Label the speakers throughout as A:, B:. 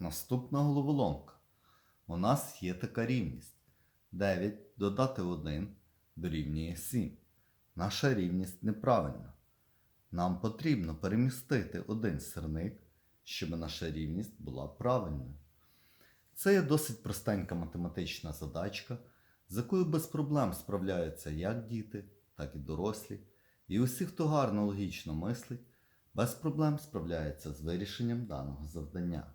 A: Наступна головоломка. У нас є така рівність. 9 додати 1 дорівнює 7. Наша рівність неправильна. Нам потрібно перемістити один сирник, щоб наша рівність була правильною. Це є досить простенька математична задачка, з якою без проблем справляються як діти, так і дорослі. І усі, хто гарно логічно мислить, без проблем справляється з вирішенням даного завдання.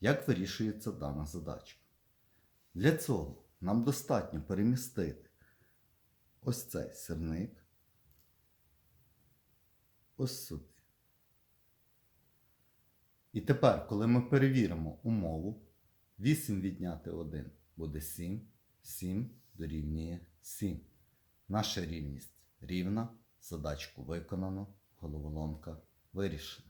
A: Як вирішується дана задачка? Для цього нам достатньо перемістити ось цей сирник ось сюди. І тепер, коли ми перевіримо умову, 8 відняти 1 буде 7, 7 дорівнює 7. Наша рівність рівна, задачку виконано, головоломка вирішена.